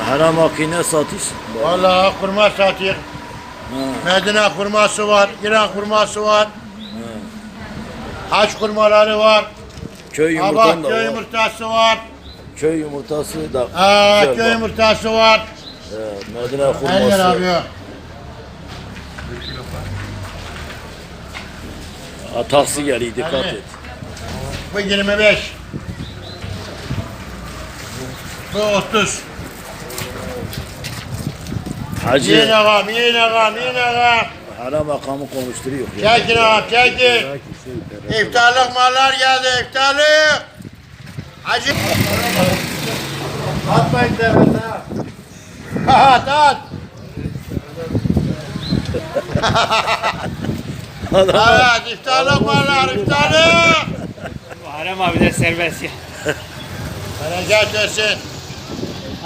Her makine satış. Vallahi kurma satıyor. Ha. Medine kurması var, İran kurması var. Haç kurmaları var. Köy Abak yumurtan da köy var. yumurtası var. Köy yumurtası da Aa, köy bak. yumurtası var. Evet, Medine kurması. abi. Ha, taksi geliyor dikkat Hadi. et. Bu 25. Bu 30. Hacı Yiyin ağam, yiyin ağam, yiyin ağam. her makamı konuşturuyor. Çekin ağam, çekin. İftarlık mallar geldi, iftarlık. Hacı. Atmayın devlet ha. At, at. Evet, iftarlık mallar, iftarlık. Muharrem abi de serbest ya. Bereket versin.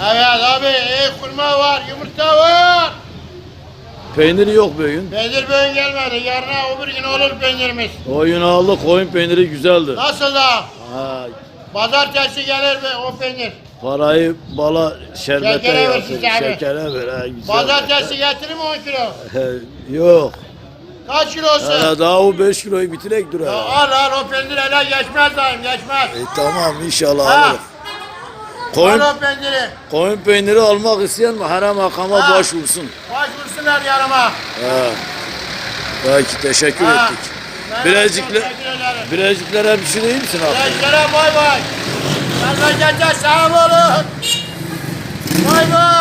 Evet abi, iyi kurma var, yumurta var. Peyniri yok bugün. Peynir bugün gelmedi, yarına öbür gün olur peynirimiz. O yunağlı koyun peyniri güzeldi. Nasıl da? Ha, Pazartesi gelir mi o peynir? parayı bala şerbete Şekere yatır. versin abi. Şekere ver. Ha, güzel. Pazartesi getirir mi 10 kilo? Yok. Kaç kilosu? Ha, daha o 5 kiloyu bitirek dur. Ya al al o peynir ele geçmez dayım geçmez. E, tamam inşallah Ha. alırız. Koyun, o peyniri. koyun peyniri almak isteyen her makama Ha. başvursun. Başvursunlar yanıma. Ha. Belki teşekkür Ha. ettik. Ben çok teşekkür ederim. Bileciklere bir şey değil misin abi? Gençlere bay bay. Memlekete sağ olun. Bay bay.